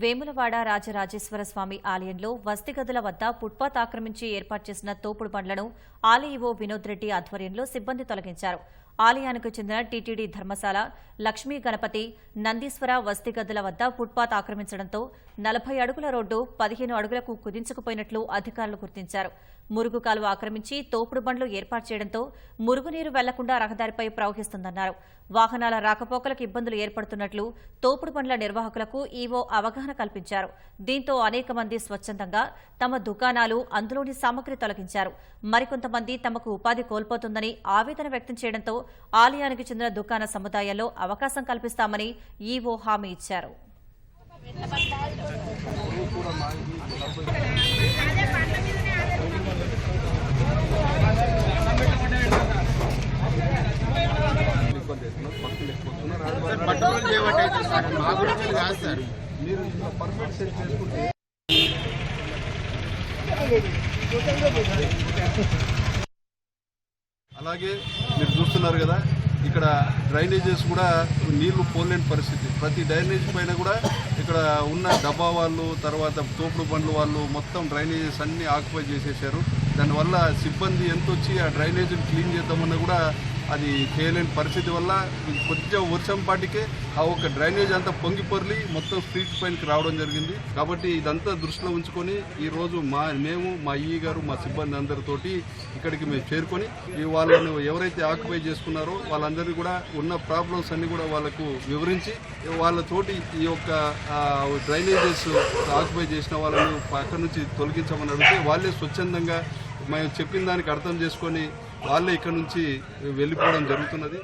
వేములవాడ రాజరాజేశ్వర స్వామి ఆలయంలో వస్తిగదుల వద్ద ఫుట్పాత్ ఆక్రమించి ఏర్పాటు చేసిన తోపుడు బండ్లను ఆలయ వినోద్ రెడ్డి ఆధ్వర్యంలో సిబ్బంది తొలగించారు. ఆలయానికి చెందిన టీటీడీ ధర్మశాల లక్ష్మీ గణపతి నందీశ్వర వసతి గదుల వద్ద ఫుట్పాత్ ఆక్రమించడంతో నలభై అడుగుల రోడ్డు పదిహేను అడుగులకు కుదించుకుపోయినట్లు అధికారులు గుర్తించారు. మురుగు కాలువ ఆక్రమించి తోపుడు బండ్లు ఏర్పాటు చేయడంతో మురుగునీరు వెళ్ళకుండా రహదారిపై ప్రవహిస్తుందన్నారు. వాహనాల రాకపోకలకు ఇబ్బందులు ఏర్పడుతున్నట్లు తోపుడు బండ్ల నిర్వాహకులకు ఈవో అవగాహన కల్పించారు. దీంతో అనేక మంది స్వచ్ఛందంగా తమ దుకాణాలు అందులోని సామగ్రి తొలగించారు. మరికొంతమంది తమకు ఉపాధి కోల్పోతుందని ఆవేదన వ్యక్తం చేయడంతో ఆలయానికి చెందిన దుకాణ సముదాయాల్లో అవకాశం కల్పిస్తామని ఈవో హామీ ఇచ్చారు. మీరు పర్ఫెక్ట్ సెట్ చేసుకుంటే అలాగే మీరు చూస్తున్నారు కదా ఇక్కడ డ్రైనేజెస్ కూడా నీళ్ళు పోలేని పరిస్థితి. ప్రతి డ్రైనేజ్ పైన కూడా ఇక్కడ ఉన్న డబ్బా వాళ్ళు తర్వాత తోపుడు బండ్లు వాళ్ళు మొత్తం డ్రైనేజెస్ అన్ని ఆక్యుపై చేసేసారు దానివల్ల సిబ్బంది ఎంత వచ్చి ఆ డ్రైనేజీని క్లీన్ చేద్దామన్నా కూడా అది చేయలేని పరిస్థితి వల్ల కొంచెం వర్షం పాటికే ఆ ఒక డ్రైనేజ్ అంతా పొంగి పొర్లి మొత్తం స్ట్రీట్ పైనకి రావడం జరిగింది. కాబట్టి ఇదంతా దృష్టిలో ఉంచుకొని ఈరోజు మా మేము మా ఈ గారు మా సిబ్బంది అందరితోటి ఇక్కడికి మేము చేరుకొని ఈ వాళ్ళను ఎవరైతే ఆక్యుపై చేసుకున్నారో వాళ్ళందరినీ కూడా ఉన్న ప్రాబ్లమ్స్ అన్ని కూడా వాళ్ళకు వివరించి వాళ్ళతోటి ఈ యొక్క డ్రైనేజెస్ ఆక్యుపై చేసిన వాళ్ళను అక్కడి నుంచి తొలగించమని అడిగితే వాళ్ళే స్వచ్ఛందంగా మేము చెప్పిన దానికి అర్థం చేసుకొని వాళ్ళే ఇక్కడ నుంచి వెళ్ళిపోవడం జరుగుతున్నది.